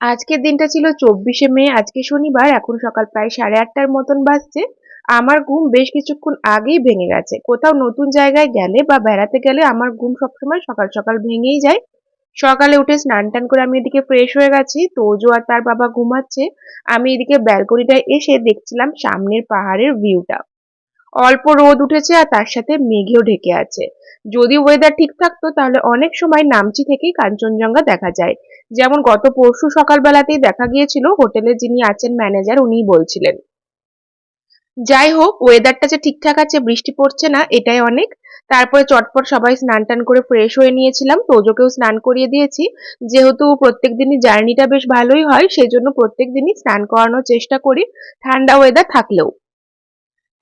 আজকের দিনটা ছিল চব্বিশে মে, আজকে শনিবার, এখন সকাল প্রায় সাড়ে আটটার মতন বাজছে। আমার ঘুম বেশ কিছুক্ষণ আগেই ভেঙে গেছে। কোথাও নতুন জায়গায় গেলে বা বেড়াতে গেলে আমার ঘুম সবসময় সকাল সকাল ভেঙেই যায়। সকালে উঠে স্নান টান করে আমি এদিকে ফ্রেশ হয়ে গেছি। তোজো আর তার বাবা ঘুমাচ্ছে। আমি এদিকে ব্যালকনিটায় এসে দেখছিলাম সামনের পাহাড়ের ভিউটা অল্প রোদ উঠেছে আর তার সাথে মেঘেও ঢেকে আছে। যদি ওয়েদার ঠিক থাকতো তাহলে অনেক সময় নামচি থেকেই কাঞ্চনজঙ্ঘা দেখা যায়। যেমন গত পরশু সকালবেলাতেই দেখা গিয়েছিল হোটেলে যিনি আছেন ম্যানেজার উনিই বলছিলেন। যাই হোক ওয়েদারটা যে ঠিকঠাক আছে, বৃষ্টি পড়ছে না, এটাই অনেক। তারপরে চটপট সবাই স্নান টান করে ফ্রেশ হয়ে নিয়েছিলাম। তোজোকেও স্নান করিয়ে দিয়েছি। যেহেতু প্রত্যেক দিনই জার্নিটা বেশ ভালোই হয় সেই জন্য প্রত্যেক দিনই স্নান করানোর চেষ্টা করি। ঠান্ডা ওয়েদার থাকলেও।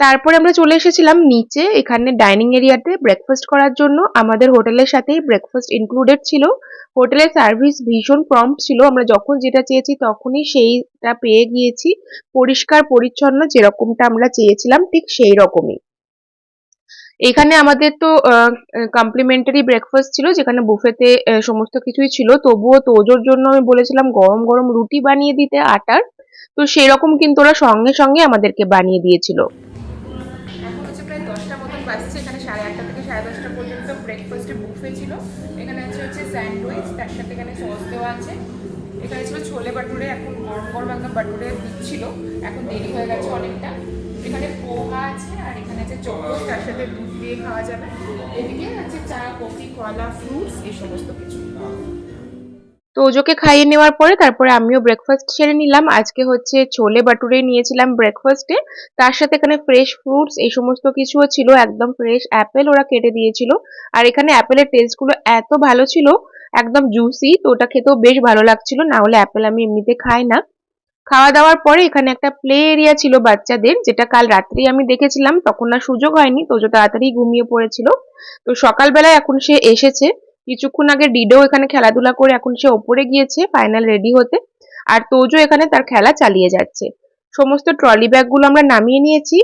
তারপরে আমরা চলে এসেছিলাম নিচে, এখানে ডাইনিং এরিয়াতে ব্রেকফাস্ট করার জন্য। আমাদের হোটেলের সাথেই ব্রেকফাস্ট ইনক্লুডেড ছিল। হোটেলের সার্ভিস ভীষণ প্রম্পট ছিল। আমরা যখন যেটা চেয়েছি তখনই সেইটা পেয়ে গিয়েছি। পরিষ্কার, পরিচ্ছন্ন যেরকমটা আমরা চেয়েছিলাম, ঠিক সেই রকমই এখানে আমাদের তো কমপ্লিমেন্টারি ব্রেকফাস্ট ছিল, যেখানে বুফেতে সমস্ত কিছুই ছিল। তবুও তোজোর জন্য আমি বলেছিলাম গরম গরম রুটি বানিয়ে দিতে আটার। তো সেই রকম কিন্তু ওরা সঙ্গে সঙ্গে আমাদেরকে বানিয়ে দিয়েছিল। বাজছে এখানে সাড়ে আটটা থেকে সাড়ে দশটা পর্যন্ত ব্রেকফাস্টে বুফে ছিল। এখানে আছে হচ্ছে স্যান্ডউইচ তার সাথে এখানে সস দেওয়া আছে। এখানে ছিল ছোলে বাটুরে এখন গরম গরম একদম বাটুরে দিচ্ছিল। এখন দেরি হয়ে গেছে অনেকটা। এখানে পোহা আছে আর এখানে আছে চকোস, তার সাথে দুধ দিয়ে খাওয়া যাবে। এদিকে আছে চা, কফি, কলা ফ্রুটস এই সমস্ত কিছু। তো ওজোকে খাইয়ে নেওয়ার পরে তারপরে আমিও ব্রেকফাস্ট সেরে নিলাম। আজকে হচ্ছে ছোলে বাটুরে নিয়েছিলাম ব্রেকফাস্টে তার সাথে এখানে ফ্রেশ ফ্রুটস এই সমস্ত কিছুও ছিল, একদম ফ্রেশ অ্যাপেল ওরা কেটে দিয়েছিল। আর এখানে অ্যাপেলের টেস্টগুলো এত ভালো ছিল, একদম জুসি তো ওটা খেতেও বেশ ভালো লাগছিল। না হলে অ্যাপেল আমি এমনিতে খাই না। খাওয়া দাওয়ার পরে এখানে একটা প্লে এরিয়া ছিল বাচ্চাদের, যেটা কাল রাত্রি আমি দেখেছিলাম। তখন আর সুযোগ হয়নি, তো তোজো তাড়াতাড়ি ঘুমিয়ে পড়েছিল। তো সকালবেলায় এখন সে এসেছে। কিছুক্ষণ আগে ডিডো এখানে খেলাধুলা করে এখন সে ওপরে গিয়েছে ফাইনাল রেডি হতে। আর তোজো এখানে তার খেলা চালিয়ে যাচ্ছে। সমস্ত ট্রলি ব্যাগগুলো আমরা নামিয়ে নিয়েছি।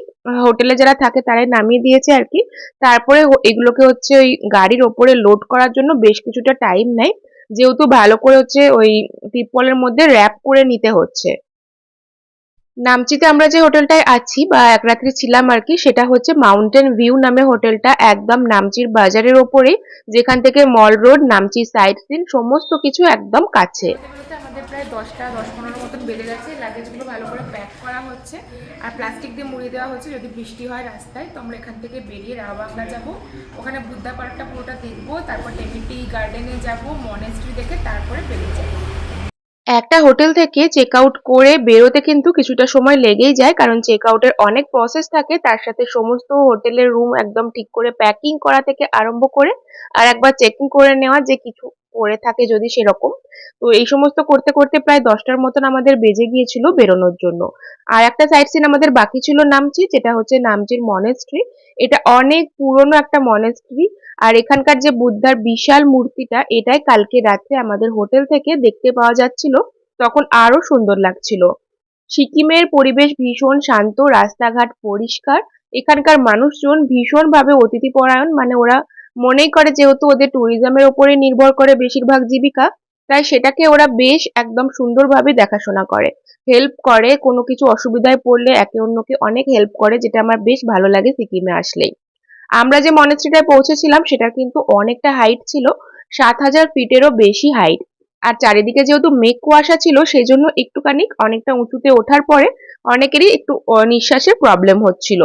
হোটেলে যারা থাকে তারাই নামিয়ে দিয়েছে আর কি। তারপরে এগুলোকে হচ্ছে ওই গাড়ির ওপরে লোড করার জন্য বেশ কিছুটা টাইম নেয়। যেহেতু ভালো করে হচ্ছে ওই টিপলের মধ্যে র্যাপ করে নিতে হচ্ছে। নামচিতে আমরা যে হোটেলটায় আছি বা এক রাত্রি ছিলাম আর কি, সেটা হচ্ছে মাউন্টেন ভিউ নামে হোটেলটা একদম নামচির বাজারের ওপরে, যেখান থেকে mall road Namchi sightseeing সমস্ত কিছু একদম কাছে। আমাদের প্রায় দশটা, দশ পনেরো মতন বেড়ে গেছে। লাগেজগুলো ভালো করে প্যাক করা হচ্ছে। আর প্লাস্টিক দিয়ে মুড়িয়ে দেওয়া হচ্ছে যদি বৃষ্টি হয় রাস্তায়, তো আমরা এখান থেকে বেরিয়ে রাবাংলা যাব। ওখানে বুদ্ধা পার্কটা পুরোটা দেখব, তারপর টেমিটি গার্ডেনে যাব মনেস্ট্রি দেখে তারপরে বেরিয়ে যাব। একটা হোটেল থেকে চেক আউট করে বেরোতে কিন্তু কিছুটা সময় লেগেই যায়, কারণ চেক আউটের অনেক প্রসেস থাকে। তার সাথে সমস্ত হোটেলের রুম একদম ঠিক করে প্যাকিং করা থেকে আরম্ভ করে, আর একবার চেকিং করে নেওয়া যে কিছু করে থাকে যদি সেরকম। তো এই সমস্ত করতে করতে প্রায় দশটার মতন আমাদের বেজে গিয়েছিল বেরোনোর জন্য। আর একটা সাইড সিন আমাদের বাকি ছিল নামচি, যেটা হচ্ছে নামচির মনেস্ট্রি এটা অনেক পুরনো একটা মনেস্ট্রি আর এখানকার যে বুদ্ধার বিশাল মূর্তিটা, এটাই কালকে রাত্রে আমাদের হোটেল থেকে দেখতে পাওয়া যাচ্ছিল। তখন আরও সুন্দর লাগছিল। সিকিমের পরিবেশ ভীষণ শান্ত, রাস্তাঘাট পরিষ্কার। এখানকার মানুষজন ভীষণভাবে অতিথিপরায়ণ মানে ওরা মনেই করে যেহেতু ওদের ট্যুরিজমের ওপরে নির্ভর করে বেশিরভাগ জীবিকা, তাই সেটাকে ওরা বেশ একদম সুন্দরভাবে দেখাশোনা করে। হেল্প করে, কোনো কিছু অসুবিধায় পড়লে একে অন্যকে অনেক হেল্প করে, যেটা আমার বেশ ভালো লাগে সিকিমে আসলেই। আমরা যে মনেস্ট্রিটায় পৌঁছেছিলাম সেটা কিন্তু অনেকটা হাইট ছিল, সাত হাজার ফিটেরও বেশি হাইট আর চারিদিকে যেহেতু মেঘ কুয়াশা ছিল সেই জন্য একটুখানি অনেকটা উঁচুতে ওঠার পরে অনেকেরই একটু নিঃশ্বাসের প্রবলেম হচ্ছিল।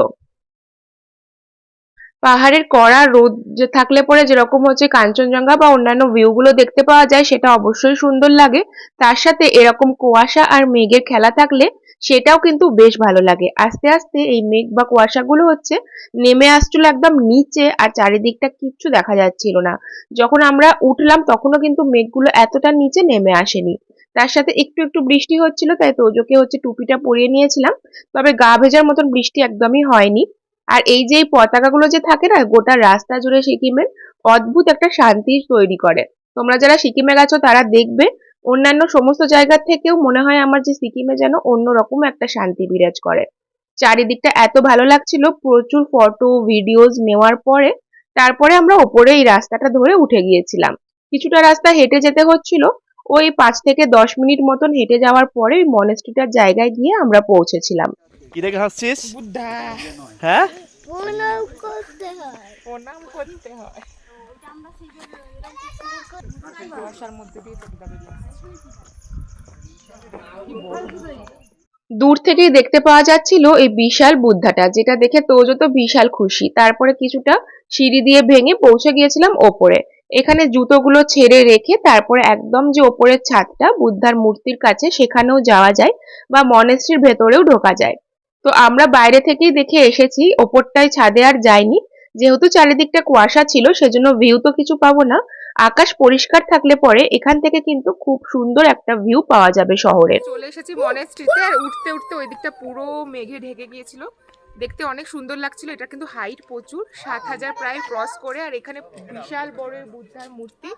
পাহাড়ের কড়া রোদ যে থাকলে পরে যেরকম হচ্ছে কাঞ্চনজঙ্ঘা বা অন্যান্য ভিউ গুলো দেখতে পাওয়া যায়, সেটা অবশ্যই সুন্দর লাগে। তার সাথে এরকম কুয়াশা আর মেঘের খেলা থাকলে সেটাও কিন্তু বেশ ভালো লাগে। আস্তে আস্তে এই মেঘ বা কুয়াশাগুলো হচ্ছে নেমে আসছিল একদম নিচে আর চারিদিকটা কিচ্ছু দেখা যাচ্ছিল না। যখন আমরা উঠলাম তখনও কিন্তু মেঘগুলো এতটা নিচে নেমে আসেনি। তার সাথে একটু একটু বৃষ্টি হচ্ছিল, তাই তোজোকে হচ্ছে টুপিটা পরিয়ে নিয়েছিলাম। তবে গা ভেজার মতন বৃষ্টি একদমই হয়নি। আর এই যে পতাকাগুলো যে থাকে না, গোটা রাস্তা জুড়ে সিকিমের অদ্ভুত একটা শান্তি তৈরি করে। তোমরা যারা সিকিমে গেছো তারা দেখবে অন্যান্য সমস্ত জায়গার থেকেও মনে হয় আমার যে সিকিমে যেন অন্যরকম একটা শান্তি বিরাজ করে। চারিদিকটা এত ভালো লাগছিল, প্রচুর ফটো, ভিডিওস নেওয়ার পরে, তারপরে আমরা ওপরে এই রাস্তাটা ধরে উঠে গিয়েছিলাম। কিছুটা রাস্তা হেঁটে যেতে হচ্ছিল, ওই পাঁচ থেকে দশ মিনিট মতন হেঁটে যাওয়ার পরে ওই মনেস্ট্রিটার জায়গায় গিয়ে আমরা পৌঁছেছিলাম। কি দেখে হাসছিস? বুদ্ধা। হ্যাঁ? প্রণাম করতে হয়। প্রণাম করতে হয়। দূর থেকেই দেখতে পাওয়া যাচ্ছিল এই বিশাল বুদ্ধাটা যেটা দেখে তোজো তো বিশাল খুশি। তারপরে কিছুটা সিঁড়ি দিয়ে ভেঙে পৌঁছে গিয়েছিলাম ওপরে। এখানে জুতোগুলো ছেড়ে রেখে তারপরে একদম যে ওপরের ছাদটা বুদ্ধার মূর্তির কাছে সেখানেও যাওয়া যায় বা মনেস্ট্রির ভেতরেও ঢোকা যায়। তো আমরা বাইরে থেকেই দেখে এসেছি, ওপরটায় ছাদে আর যাইনি। যেহেতু চারিদিকটা কুয়াশা ছিল, সেজন্য ভিউ তো কিছু পাবো না। আকাশ পরিষ্কার থাকলে পরে এখান থেকে কিন্তু খুব সুন্দর একটা ভিউ পাওয়া যাবে শহরের। চলে এসেছি মনেস্ট্রিতে আর উঠতে উঠতে ওই দিকটা পুরো মেঘে ঢেকে গিয়েছিল। দেখতে অনেক সুন্দর লাগছিল, এটা কিন্তু হাইট প্রচুর, সাত হাজার প্রায় ক্রস করে, আর এখানে বিশাল বড় বুদ্ধার মূর্তি,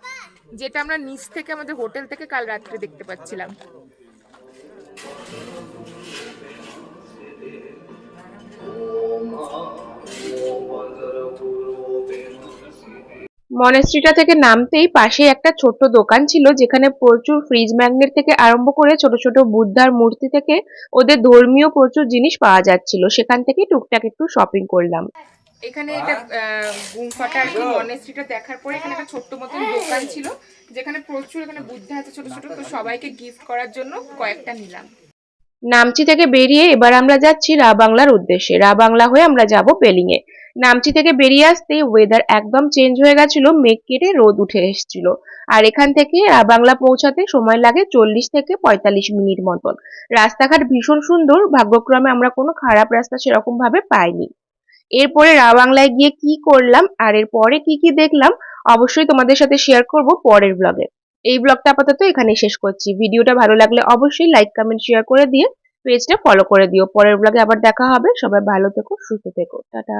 যেটা আমরা নিচ থেকে আমাদের হোটেল থেকে কাল রাত্রে দেখতে পাচ্ছিলাম। মনেস্ট্রিটা থেকে নামতেই পাশে একটা ছোট্ট দোকান ছিল যেখানে প্রচুর ফ্রিজ ম্যাগনেট থেকে আরম্ভ করে ছোট ছোট বুদ্ধার মূর্তি থেকে ওদের ধর্মীয় প্রচুর জিনিস পাওয়া যাচ্ছিল। সেখান থেকে টুকটাক একটু শপিং করলাম। এখানে এটা গুম্ফাটা আর কি মনেস্ট্রিটা দেখার পরে এখানে একটা ছোট্ট মতন দোকান ছিল যেখানে প্রচুর এখানে বুদ্ধা আছে ছোট ছোট তো সবাইকে গিফট করার জন্য কয়েকটা নিলাম। নামচি থেকে বেরিয়ে এবার আমরা যাচ্ছি রা বাংলার উদ্দেশ্যে। রা বাংলা হয়ে আমরা যাব পেলিং এ নামচি থেকে বেরিয়ে আসতেই ওয়েদার একদম চেঞ্জ হয়ে গেছিল, মেঘ কেটে রোদ উঠে এসেছিল। আর এখান থেকে বাংলা পৌঁছাতে সময় লাগে চল্লিশ থেকে পঁয়তাল্লিশ মিনিট মতন। রাস্তাঘাট ভীষণ সুন্দর, ভাগ্যক্রমে আমরা কোনো খারাপ রাস্তা সেরকম ভাবে পাইনি। এরপরে রা বাংলায় গিয়ে কি করলাম, আর এরপরে কি কি দেখলাম, অবশ্যই তোমাদের সাথে শেয়ার করব পরের ব্লগে এই ব্লগটা আপাতত এখানে শেষ করছি। ভিডিওটা ভালো লাগলে অবশ্যই লাইক কমেন্ট শেয়ার করে দিয়ে পেজটা ফলো করে দিও। পরের ব্লগে আবার দেখা হবে। সবাই ভালো থেকো, সুস্থ থেকো। টাটা।